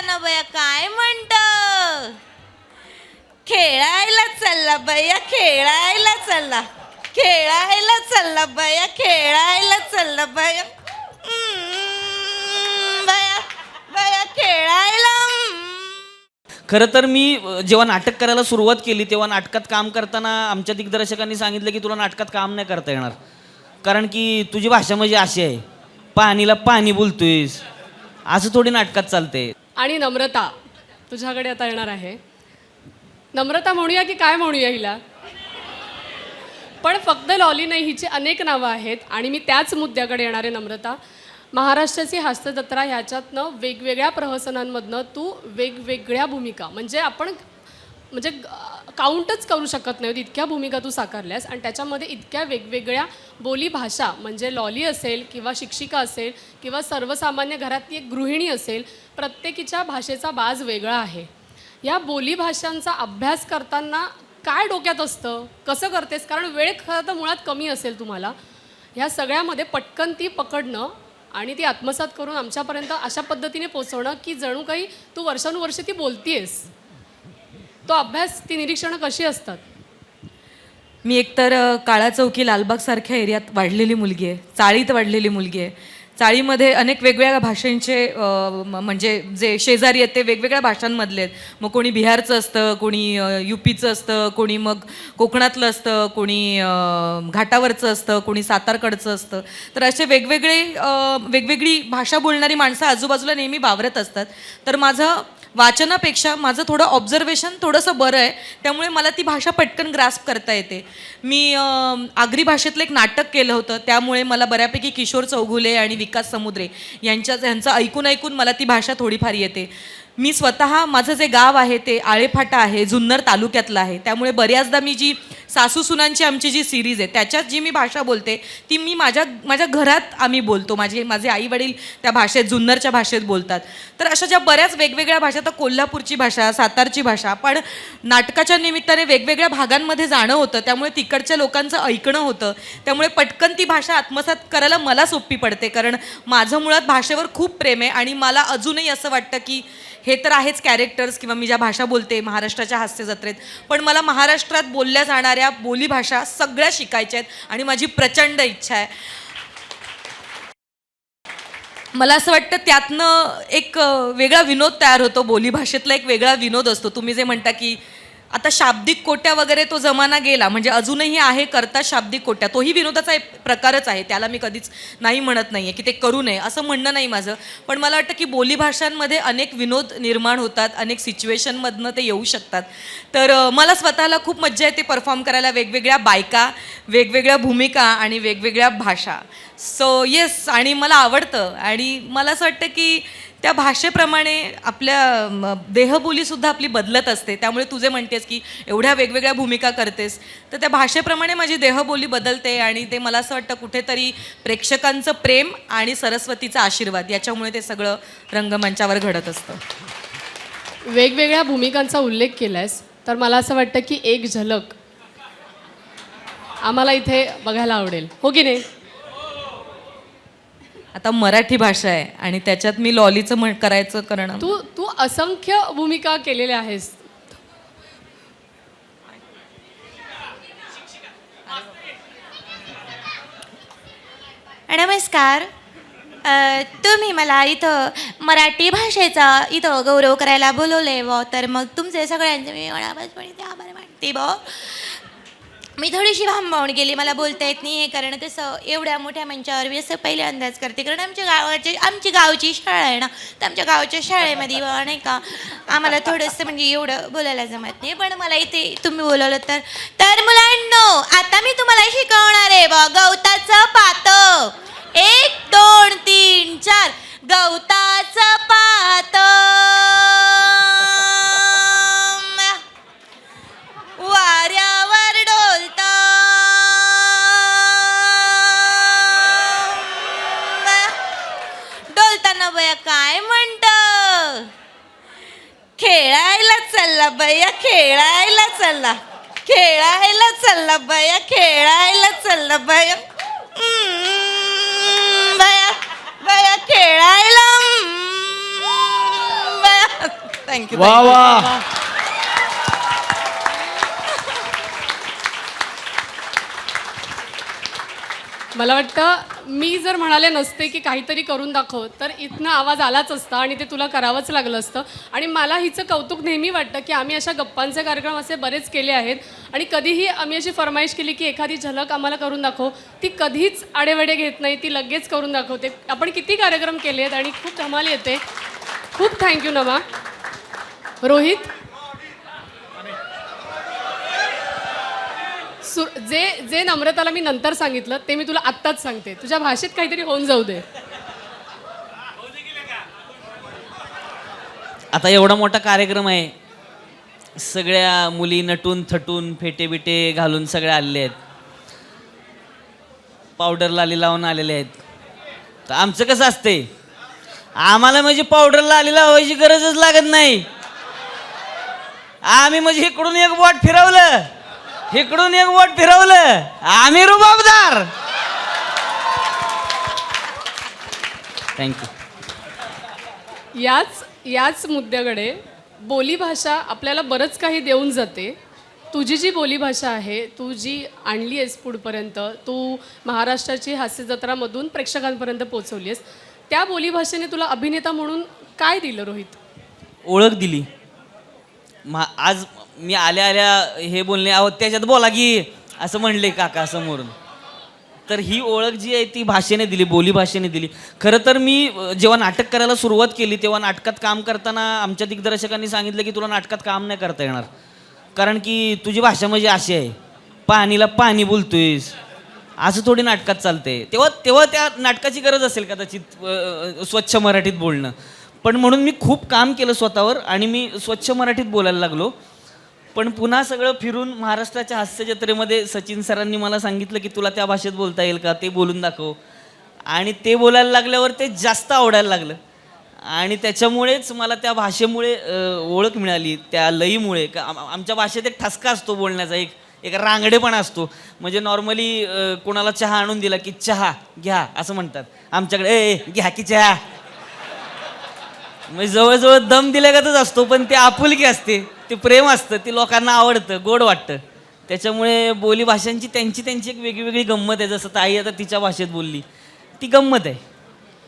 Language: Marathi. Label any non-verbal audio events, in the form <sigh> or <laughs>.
डोलताना बया काय म्हणत? खेळायला चालला बया खेळायला चालला. खेळायला चालला बया खेळायला चालला बया बया बया खेळायला. खरं तर मी जेव्हा नाटक करायला सुरुवात केली तेव्हा नाटकात काम करताना आमच्या दिग्दर्शकांनी सांगितलं की तुला नाटकात काम नाही करता येणार. कारण की तुझी भाषा म्हणजे अशी आहे पाणीला पाणी बोलतोयस. असं थोडी नाटकात चालते आणि नम्रता तुझ्याकडे आता येणार आहे. नम्रता म्हणूया की काय म्हणूया हिला? पण फक्त लॉली नाही हिची अनेक नावं आहेत आणि मी त्याच मुद्द्याकडे येणार आहे नम्रता. महाराष्ट्राची हास्यजत्रा ह्याच्यातनं वेगवेगळ्या प्रहसनांमधनं तू वेगवेगळ्या भूमिका म्हणजे आपण म्हणजे काउंटच करू शकत नाही. इतक्या भूमिका तू साकारल्यास आणि त्याच्यामध्ये इतक्या वेगवेगळ्या बोलीभाषा म्हणजे लॉली असेल किंवा शिक्षिका असेल किंवा सर्वसामान्य घरातली एक गृहिणी असेल प्रत्येकीच्या भाषेचा बाज वेगळा आहे. या बोलीभाषांचा अभ्यास करताना काय डोक्यात असतं? कसं करतेस? कारण वेळ खरं तर मुळात कमी असेल तुम्हाला. ह्या सगळ्यामध्ये पटकन ती पकडणं आणि ती आत्मसात करून आमच्यापर्यंत अशा पद्धतीने पोचवणं की जणू काही तू वर्षानुवर्षे ती बोलतीयस. तो अभ्यास ती निरीक्षणं कशी असतात? मी एकतर काळा चौकी लालबागसारख्या एरियात वाढलेली मुलगी आहे चाळीत वाढलेली मुलगी आहे. चाळीमध्ये अनेक वेगवेगळ्या भाषांचे म्हणजे जे शेजारी आहेत ते वेगवेगळ्या भाषांमधले आहेत. मग कोणी बिहारचं असतं कोणी यू पीचं असतं कोणी मग कोकणातलं असतं कोणी घाटावरचं असतं कोणी सातारकडचं असतं. तर असे वेगवेगळे वेगवेगळी भाषा बोलणारी माणसं आजूबाजूला नेहमी वावरत असतात. तर माझं वाचनापेक्षा माझं थोडं ऑब्झर्वेशन थोडंसं बरं आहे. त्यामुळे मला ती भाषा पटकन ग्रास्प करता येते. मी आगरी भाषेतलं एक नाटक केलं होतं. त्यामुळे मला बऱ्यापैकी किशोर चौगुले आणि विकास समुद्रे. यांच्या यांचं ऐकून ऐकून मला ती भाषा थोडीफार येते. मी स्वतः माझं जे गाव आहे ते आळेफाटा आहे जुन्नर तालुक्यातलं आहे. त्यामुळे बऱ्याचदा मी जी सासू सुनांची आमची जी सिरीज आहे त्याच्यात जी मी भाषा बोलते ती मी माझ्या माझ्या घरात आम्ही बोलतो. माझे माझे आई वडील त्या भाषेत जुन्नरच्या भाषेत बोलतात. तर अशा ज्या बऱ्याच वेगवेगळ्या भाषा तर कोल्हापूरची भाषा सातारची भाषा पण नाटकाच्या निमित्ताने वेगवेगळ्या भागांमध्ये जाणं होतं. त्यामुळे तिकडच्या लोकांचं ऐकणं होतं. त्यामुळे पटकन ती भाषा आत्मसात करायला मला सोपी पडते. कारण माझं मुळात भाषेवर खूप प्रेम आहे आणि मला अजूनही असं वाटतं की हे तर आहेच कॅरेक्टर्स किंवा मी ज्या भाषा बोलते महाराष्ट्राच्या हास्य जत्रेत पण मला महाराष्ट्रात बोलल्या जाणाऱ्या बोलीभाषा सगळ्या शिकायच्या आहेत आणि माझी प्रचंड इच्छा आहे. मला असं वाटतं त्यातनं एक वेगळा विनोद तयार होतो बोलीभाषेतला एक वेगळा विनोद असतो. तुम्ही जे म्हणता की आता शाब्दिक कोट्या वगैरे तो जमाना गेला म्हणजे अजूनही आहे करता शाब्दिक कोट्या. तोही विनोदाचा एक प्रकारच आहे त्याला मी कधीच नाही म्हणत नाही आहे की ते करू नये असं म्हणणं नाही माझं. पण मला वाटतं की बोलीभाषांमध्ये अनेक विनोद निर्माण होतात अनेक सिच्युएशनमधनं ते येऊ शकतात. तर मला स्वतःला खूप मज्जा येते परफॉर्म करायला वेगवेगळ्या बायका वेगवेगळ्या भूमिका आणि वेगवेगळ्या भाषा. सो येस आणि मला आवडतं. आणि मला असं वाटतं की त्या भाषेप्रमाणे आपल्या म, देहबोलीसुद्धा आपली बदलत असते. त्यामुळे तुझे म्हणतेस की एवढ्या वेगवेगळ्या भूमिका करतेस तर त्या भाषेप्रमाणे माझी देहबोली बदलते आणि ते मला असं वाटतं कुठेतरी प्रेक्षकांचं प्रेम आणि सरस्वतीचा आशीर्वाद याच्यामुळे ते सगळं रंगमंचावर घडत असतं. वेगवेगळ्या भूमिकांचा उल्लेख केलायस तर मला असं वाटतं की एक झलक आम्हाला इथे बघायला आवडेल. हो की नाही? आता मराठी भाषा आहे आणि त्याच्यात मी लॉलीचं म्हण करायचं करणं. तू तू असंख्य भूमिका केलेल्या आहेस. नमस्कार. अ, तुम्ही मला इथं मराठी भाषेचा इथं गौरव करायला बोलवले व तर मग तुमचे सगळ्यांचे मी मनापासून ते आभार मानते ब मी थोडीशी भांबावून गेली. मला बोलता येत नाही हे कारण कसं एवढ्या मोठ्या मंचावर मी असं पहिल्यांदाच करते. कारण आमच्या गावाची आमची गावची शाळा आहे ना तर आमच्या गावच्या शाळेमध्ये <laughs> नाही का आम्हाला थोडंसं म्हणजे एवढं बोलायला जमत नाही. पण मला इथे तुम्ही बोलवलं तर तर मुलांनो आता मी तुम्हाला शिकवणार आहे ब गवताचं पात. एक दोन तीन चार. गवताचं पात. बया काय म्हणत? खेळायला चालला बया खेळायला चालला. खेळायला चालला बया खेळायला चालला बया. बया बया खेळायला. बया. थँक्यू वा वा. मला वाटतं मी जर म्हणाले नसते की काहीतरी करून दाखव तर इथनं आवाज आलाच असता आणि ते तुला करावंच लागलं असतं. आणि मला हिचं कौतुक नेहमी वाटतं की आम्ही अशा गप्पांचे कार्यक्रम असे बरेच केले आहेत आणि कधीही आम्ही अशी फरमाईश केली की एखादी झलक आम्हाला करून दाखव ती कधीच आडेवडे घेत नाही ती लगेच करून दाखवते. आपण किती कार्यक्रम केले आहेत आणि खूप धमाल येते. खूप थँक्यू नमा रोहित सुर जे जे नम्रताला मी नंतर सांगितलं ते मी तुला आत्ताच सांगते. तुझ्या भाषेत काहीतरी होऊन जाऊ दे. आता एवढा मोठा कार्यक्रम आहे. सगळ्या मुली नटून थटून फेटे बिटे घालून सगळ्या आलेले आहेत. पावडर लाली लावून आलेले आहेत. तर आमचं कसं असते आम्हाला म्हणजे पावडर लाली लावायची गरजच लागत नाही. आम्ही म्हणजे इकडून एक बोट फिरवलं. इकडून एक बोट फिरवलं. आम्ही रुबाबदार. थँक्यू याच याच मुद्द्याकडे बोलीभाषा आपल्याला बरंच काही देऊन जाते. तुझी जी बोलीभाषा आहे तू जी आणली आहेस पुढपर्यंत तू महाराष्ट्राची हास्य जत्रामधून प्रेक्षकांपर्यंत पोचवली आहेस. त्या बोलीभाषेने तुला अभिनेता म्हणून काय दिलं रोहित? ओळख दिली. मा आज मी आल्या आल्या हे बोलणे अहो त्याच्यात बोला की असं म्हणले काका समोरून. तर ही ओळख जी आहे ती भाषेने दिली बोली भाषेने दिली. खरं तर मी जेव्हा नाटक करायला सुरुवात केली तेव्हा नाटकात काम करताना आमच्या दिग्दर्शकांनी सांगितलं की तुला नाटकात काम नाही करता येणार. कारण की तुझी भाषा म्हणजे अशी आहे पाणीला पाणी बोलतोयस. असं थोडी नाटकात चालते तेव्हा तेव्हा त्या नाटकाची गरज असेल कदाचित स्वच्छ मराठीत बोलणं. पण म्हणून मी खूप काम केलं स्वतःवर आणि मी स्वच्छ मराठीत बोलायला लागलो. पण पुन्हा सगळं फिरून महाराष्ट्राच्या हास्य जत्रेमध्ये सचिन सरांनी मला सांगितलं की तुला त्या भाषेत बोलता येईल का? ते बोलून दाखव. आणि ते बोलायला लागल्यावर ते जास्त आवडायला लागलं. आणि त्याच्यामुळेच मला त्या भाषेमुळे ओळख मिळाली. त्या लईमुळे. का आमच्या भाषेत एक ठसका असतो बोलण्याचा एक एक रांगडेपणा असतो. म्हणजे नॉर्मली कोणाला चहा आणून दिला की चहा घ्या असं म्हणतात. आमच्याकडे ए ए, घ्या की चहा. म्हणजे जवळजवळ दम दिल्यागतच असतो पण ते आपुलकी असते. ते प्रेम असतं ते लोकांना आवडतं गोड वाटतं. त्याच्यामुळे बोली भाषांची त्यांची त्यांची एक वेगळी वेगळी गंमत आहे. जसं ताई आता तिच्या भाषेत बोलली ती गंमत आहे.